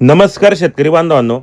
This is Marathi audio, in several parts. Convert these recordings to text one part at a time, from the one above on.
नमस्कार शेतकरी बांधवांनो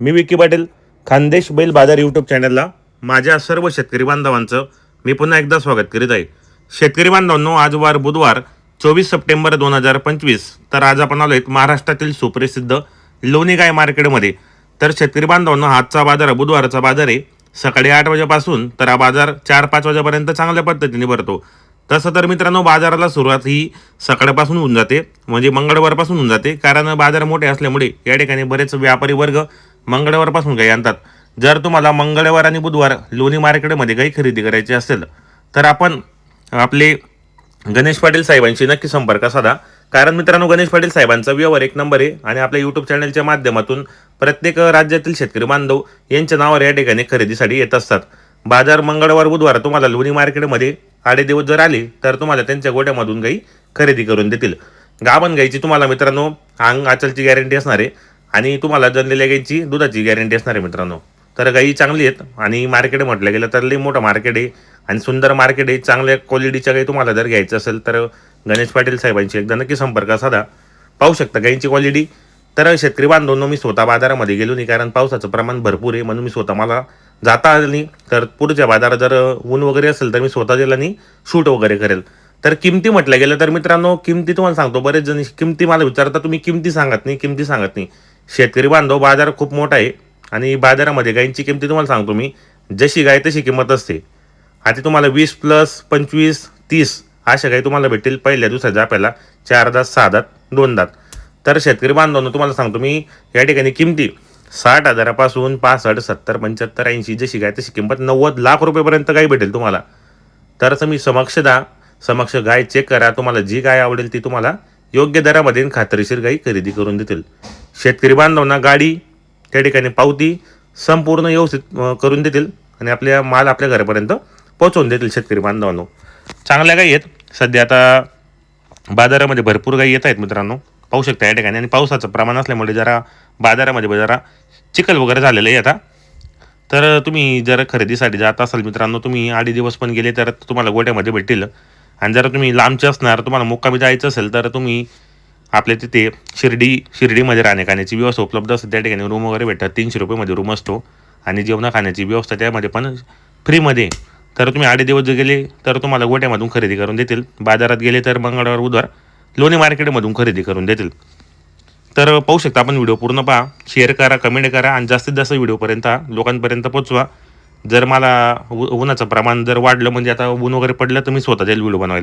मी विकी पाटील खानदेश बैल बाजार यूट्यूब चॅनलला माझ्या सर्व शेतकरी बांधवांचं मी पुन्हा एकदा स्वागत करीत आहे. शेतकरी बांधवांनो आज वार बुधवार चोवीस सप्टेंबर दोन हजार पंचवीस तर आज आपण आलो आहेत महाराष्ट्रातील सुप्रसिद्ध लोणी गाय मार्केटमध्ये. तर शेतकरी बांधवांनो आजचा बाजार बुधवारचा बाजार आहे. सकाळी आठ वाजेपासून तर हा बाजार चार पाच वाजेपर्यंत चांगल्या पद्धतीने भरतो. तसं तर मित्रांनो बाजाराला सुरुवात ही सकाळपासून होऊन जाते. म्हणजे मंगळवारपासून होऊन जाते. कारण बाजार मोठे असल्यामुळे या ठिकाणी बरेच व्यापारी वर्ग मंगळवारपासून काही आणतात. जर तुम्हाला मंगळवार आणि बुधवार लोणी मार्केटमध्ये काही खरेदी करायची असेल तर आपण आपले गणेश पाटील साहेबांशी नक्की संपर्क साधा. कारण मित्रांनो गणेश पाटील साहेबांचा व्यवहार एक नंबर आहे आणि आपल्या यूट्यूब चॅनलच्या माध्यमातून प्रत्येक राज्यातील शेतकरी बांधव यांच्या नावावर या ठिकाणी खरेदीसाठी येत असतात. बाजार मंगळवार बुधवार तुम्हाला लोणी मार्केटमध्ये आडे दिवस जर आले तर तुम्हाला त्यांच्या गोट्यामधून गाई खरेदी करून देतील. गाभण गाईची तुम्हाला मित्रांनो अंग आचलची गॅरंटी असणार आहे. आणि तुम्हाला जनलेल्या गाईची दुधाची गॅरंटी असणार आहे मित्रांनो. तर गाई चांगली आहेत आणि मार्केट म्हटलं गेलं तर लई मोठं मार्केट आहे. आणि सुंदर मार्केट आहे चांगल्या क्वालिटीच्या गाई तुम्हाला जर घ्यायचं असेल तर गणेश पाटील साहेबांशी एकदा नक्की संपर्क साधा. पाहू शकता गाईंची क्वालिटी तर शेतकरी बांधवांनो मी स्वतः बाजारामध्ये गेलो नाही कारण पावसाचं प्रमाण भरपूर आहे म्हणून मी स्वतः मला जाता आली तर पुढच्या बाजारात जर ऊन वगैरे असेल तर मी स्वतः जाईल आणि शूट वगैरे करेल. तर किमती म्हटल्या गेलं तर मित्रांनो किमती तुम्हाला सांगतो बरेच जण किमती मला विचारता तुम्ही किमती सांगत नाही किमती सांगत नाही. शेतकरी बांधव बाजार खूप मोठा आहे आणि बाजारामध्ये गायींची किमती तुम्हाला सांगतो मी जशी गाय तशी किंमत असते. आता तुम्हाला वीस प्लस पंचवीस तीस अशा काही तुम्हाला भेटतील पहिल्या दुसऱ्या जाप्याला चार दात सहा दात दोन दात. तर शेतकरी बांधवांनो तुम्हाला सांगतो मी या ठिकाणी किमती साठ हजारापासून पासष्ट सत्तर पंच्याहत्तर ऐंशी जशी गाय तशी किंमत नव्वद लाख रुपयेपर्यंत गाय भेटेल तुम्हाला. तर तुम्ही समक्ष द्या. समक्ष गाय चेक करा. तुम्हाला जी गाय आवडेल ती तुम्हाला योग्य दरामध्ये खात्रीशीर गाई खरेदी करून देतील. शेतकरी बांधवांना गाडी त्या ठिकाणी पावती संपूर्ण व्यवस्थित करून देतील आणि आपल्या माल आपल्या घरापर्यंत पोहोचवून देतील शेतकरी बांधवांनो. चांगल्या गाई आहेत. सध्या आता बाजारामध्ये भरपूर गाई येत आहेत मित्रांनो. पाहू शकता या ठिकाणी. आणि पावसाचं प्रमाण असल्यामुळे जरा बाजारामध्ये जरा चिखल वगैरे झालेलं आहे आता. तर तुम्ही जर खरेदीसाठी जात असाल मित्रांनो तुम्ही आडी दिवस पण गेले तर तुम्हाला गोट्यामध्ये भेटतील. आणि जर तुम्ही लांबचे असणार तुम्हाला मुक्कामी जायचं असेल तर तुम्ही आपल्या तिथे शिर्डी शिर्डीमध्ये राहणे खाण्याची व्यवस्था उपलब्ध असते. त्या ठिकाणी रूम वगैरे भेटतात. तीनशे रुपयेमध्ये रूम असतो. आणि जेवणा खाण्याची व्यवस्था त्यामध्ये पण फ्रीमध्ये तर तुम्ही आडे दिवस जर गेले तर तुम्हाला गोट्यामधून खरेदी करून देतील. बाजारात गेले तर मंगळवार बुधवार लोणी मार्केटमधून खरेदी करून देतील. तर पाहू शकता आपण व्हिडिओ पूर्ण पहा. शेअर करा कमेंट करा आणि जास्तीत जास्त व्हिडिओपर्यंत लोकांपर्यंत पोचवा जर मला उ- उन्हाचं प्रमाण जर वाढलं म्हणजे आता ऊन वगैरे पडलं तर मी स्वतः जाईल व्हिडिओ बनवायला.